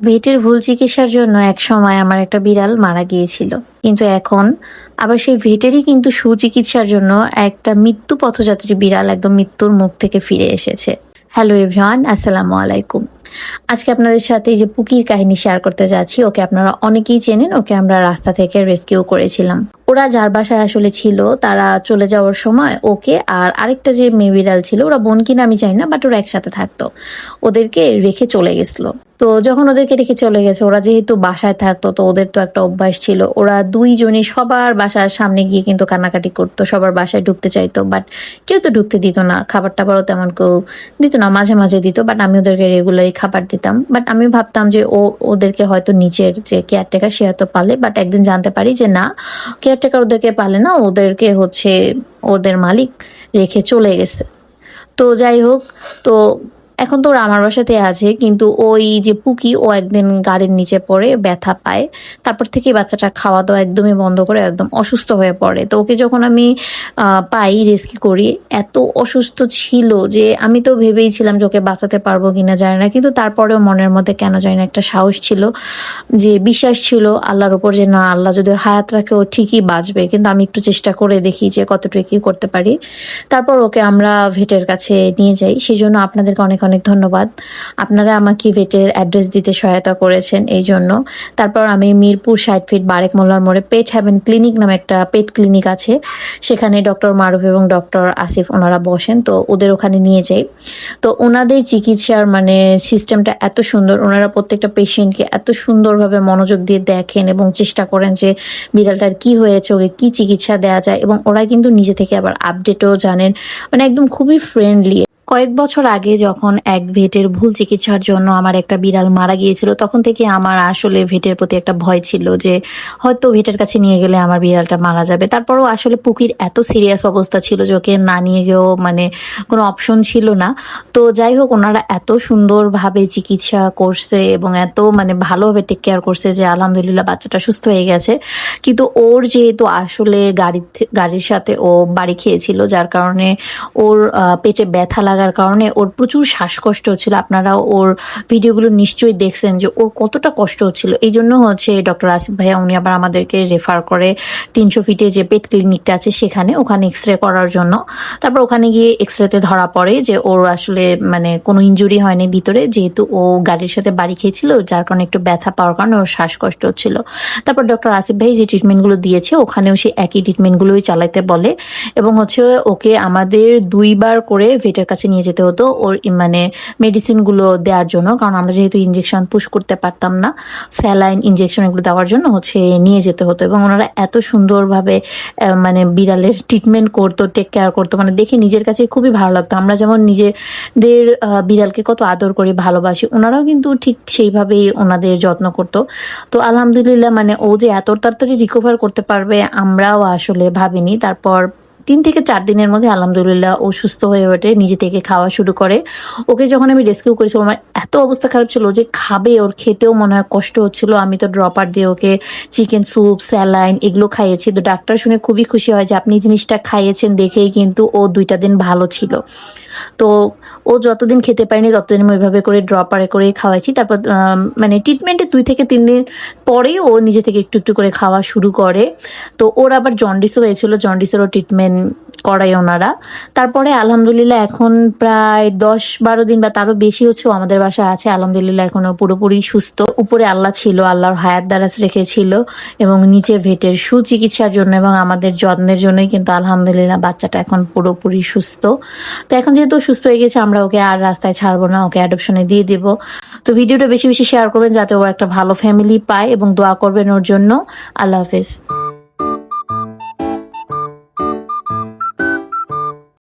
ভেটের ভুল চিকিৎসার জন্য এক সময় আমার একটা বিড়াল মারা গিয়েছিল। কিন্তু এখন আবার সেই ভেটেরই কিন্তু সুচিকিৎসার জন্য একটা মৃত্যু পথযাত্রী বিড়াল একদম মৃত্যুর মুখ থেকে ফিরে এসেছে। হ্যালো এভরিওয়ান, আসসালামু আলাইকুম। আজকে আপনাদের সাথে এই যে পুকির কাহিনী শেয়ার করতে যাচ্ছি, ওকে আপনারা অনেকেই চেনেন, ওকে আমরা রাস্তা থেকে রেস্কিউ করেছিলাম। ওরা যার বাসায় আসলে ছিল, তারা চলে যাওয়ার সময় ওকে আর আরেকটা যে মেয়ে বিড়াল ছিল, ওরা বোন কিনা আমি চাই না বাট ওরা একসাথে থাকতো। ওদেরকে রেখে চলে গেছিল। তো যখন ওদেরকে রেখে চলে গেছে, ওরা যেহেতু বাসায় থাকতো, তো ওদের তো একটা অভ্যাস ছিল। ওরা দুইজনই সবার বাসার সামনে গিয়ে কিন্তু কান্নাকাটি করতো, সবার বাসায় ঢুকতে চাইতো বাট কেউ তো ঢুকতে দিত না খাবার টাবারও তেমন কেউ দিত না, মাঝে মাঝে দিত বাট আমি ওদেরকে রেগুলারই খাবার দিতাম। বাট আমি ভাবতাম যে ও, ওদেরকে হয়তো নিচের যে কেয়ারটেকার সে হয়তো পালে। বাট একদিন জানতে পারি যে না কেয়ারটেকার ওদেরকে পালে না। ওদেরকে হচ্ছে ওদের মালিক রেখে চলে গেছে। তো যাই হোক, তো এখন তো ওরা আমার বাসাতে আছে, কিন্তু ওই যে পুকি, ও একদিন গাড়ির নিচে পড়ে ব্যথা পায়। তারপর থেকে বাচ্চাটা খাওয়া দাওয়া একদমই বন্ধ করে একদম অসুস্থ হয়ে পড়ে। তো ওকে যখন আমি পাই রেস্কিউ করি, এত অসুস্থ ছিল যে আমি তো ভেবেইছিলাম যে ওকে বাঁচাতে পারব কিনা, জানি না। কিন্তু তারপরেও মনের মধ্যে কেন জানি না একটা সাহস ছিল, যে বিশ্বাস ছিল আল্লাহর উপর যে না, আল্লাহ যদি হায়াত রাখে, ও ঠিকই বাঁচবে। কিন্তু আমি একটু চেষ্টা করে দেখি যে কতটুকু করতে পারি। তারপর ওকে আমরা ভেটের কাছে নিয়ে যাই। সেই জন্য আপনাদেরকে অনেক অনেক ধন্যবাদ। আপনারা আমাকে ভেটের অ্যাড্রেস দিতে সহায়তা করেছেন এই জন্য। তারপর আমি মিরপুর ষাট ফিট বারেক মোল্লার মোড়ে পেট হ্যাভেন ক্লিনিক নামে একটা পেট ক্লিনিক আছে। সেখানে ডক্টর মারুফ এবং ডক্টর আসিফ ওনারা বসেন, তো ওদের ওখানে নিয়ে যাই। তো ওনাদের চিকিৎসার মানে সিস্টেমটা এত সুন্দর, ওনারা প্রত্যেকটা পেশেন্টকে এত সুন্দরভাবে মনোযোগ দিয়ে দেখেন এবং চেষ্টা করেন যে বিড়ালটার কি হয়েছে, ওকে কি চিকিৎসা দেওয়া যায় এবং ওরা কিন্তু নিজে থেকে আবার আপডেটও জানেন। মানে একদম খুবই ফ্রেন্ডলি কয়েক বছর আগে যখন এক ভেটের ভুল চিকিৎসার জন্য আমার একটা বিড়াল মারা গিয়েছিল, তখন থেকে আমার আসলে ভেটের প্রতি একটা ভয় ছিল যে হয়তো ভেটের কাছে নিয়ে গেলে আমার বিড়ালটা মারা যাবে। তারপরও আসলে পুকির এত সিরিয়াস অবস্থা ছিল যে ওকে না নিয়ে গিয়েও মানে কোনো অপশন ছিল না। তো যাই হোক, ওনারা এত সুন্দরভাবে চিকিৎসা করছে এবং এত মানে ভালোভাবে টেক কেয়ার করছে যে আলহামদুলিল্লাহ বাচ্চাটা সুস্থ হয়ে গেছে। কিন্তু ওর যেহেতু আসলে গাড়ি গাড়ির সাথে ও বাড়ি খেয়েছিল, যার কারণে ওর পেটে ব্যথা লাগার কারণে ওর প্রচুর শ্বাসকষ্ট হচ্ছিল। আপনারা ওর ভিডিওগুলো নিশ্চয়ই দেখছেন যে ওর কতটা কষ্ট হচ্ছিল। এই জন্য হচ্ছে ডক্টর আসিফ ভাইয়া উনি আবার আমাদেরকে রেফার করে তিনশো ফিটে যে পেট ক্লিনিকটা আছে সেখানে ওখানে এক্স রে করার জন্য। তারপর ওখানে গিয়ে এক্স রেতে ধরা পড়ে যে ওর আসলে মানে কোনো ইনজুরি হয়নি ভিতরে, যেহেতু ও গাড়ির সাথে বাড়ি খেয়েছিল, যার কারণে একটু ব্যথা পাওয়ার কারণে ওর শ্বাসকষ্ট হচ্ছিল। তারপর ডক্টর আসিফ ভাই যে ট্রিটমেন্টগুলো দিয়েছে, ওখানেও সে একই ট্রিটমেন্টগুলোই চালাতে বলে। এবং হচ্ছে ওকে আমাদের দুইবার করে ভেটের কাছে নিয়ে যেতে হতো ওর মানে মেডিসিনগুলো দেওয়ার জন্য। কারণ আমরা যেহেতু ইঞ্জেকশন পুশ করতে পারতাম না স্যালাইন ইঞ্জেকশন এগুলো দেওয়ার জন্য হচ্ছে নিয়ে যেতে হতো। এবং ওনারা এত সুন্দরভাবে মানে বিড়ালের ট্রিটমেন্ট করতো টেক কেয়ার করতো। মানে দেখে নিজের কাছে খুবই ভালো লাগতো। আমরা যেমন নিজেদের বিড়ালকে কত আদর করি, ভালোবাসি, ওনারাও কিন্তু ঠিক সেইভাবেই ওনাদের যত্ন করতো। তো আলহামদুলিল্লাহ মানে ও যে এত তাড়াতাড়ি রিকভার করতে পারবে আমরাও আসলে ভাবিনি। তারপর তিন থেকে চার দিনের মধ্যে আলহামদুলিল্লাহ ও সুস্থ হয়ে ওঠে, নিজে থেকে খাওয়া শুরু করে। ওকে যখন আমি রেস্কিউ করেছিলাম, আমার এত অবস্থা খারাপ ছিল যে খাবে, ওর খেতেও মনে হয় কষ্ট হচ্ছিল। আমি তো ড্রপার দিয়ে ওকে চিকেন স্যুপ স্যালাইন এগুলো খাইয়েছি। তো ডাক্তার শুনে খুবই খুশি হয় যে আপনি জিনিসটা খাইয়েছেন দেখেই কিন্তু ও দুইটা দিন ভালো ছিল। তো ও যতদিন খেতে পারেনি, ততদিন আমি ওইভাবে করে ড্রপারে করে খাওয়াইছি। তারপর মানে ট্রিটমেন্টে দুই থেকে তিন দিন পরেই ও নিজে থেকে একটু একটু করে খাওয়া শুরু করে। তো ওর আবার জন্ডিসও হয়েছিল জন্ডিসেরও ট্রিটমেন্ট করায় ওনারা। তারপরে আলহামদুলিল্লাহ এখন প্রায় দশ বারো দিন বা তারও বেশি হচ্ছে আমাদের বাসায় আছে। আলহামদুলিল্লাহ এখনও পুরোপুরি সুস্থ। উপরে আল্লাহ ছিল, আল্লাহর হায়াত দ্বারাজ রেখেছিল এবং নিচে ভেটের সুচিকিৎসার জন্য এবং আমাদের যত্নের জন্যই কিন্তু আলহামদুলিল্লাহ বাচ্চাটা এখন পুরোপুরি সুস্থ। তো এখন যেহেতু সুস্থ হয়ে গেছে, আমরা ওকে আর রাস্তায় ছাড়বো না, ওকে অ্যাডপশনে দিয়ে দিব। তো ভিডিওটা বেশি বেশি শেয়ার করবেন যাতে ও একটা ভালো ফ্যামিলি পায় এবং দোয়া করবেন ওর জন্য। আল্লাহ হাফেজ।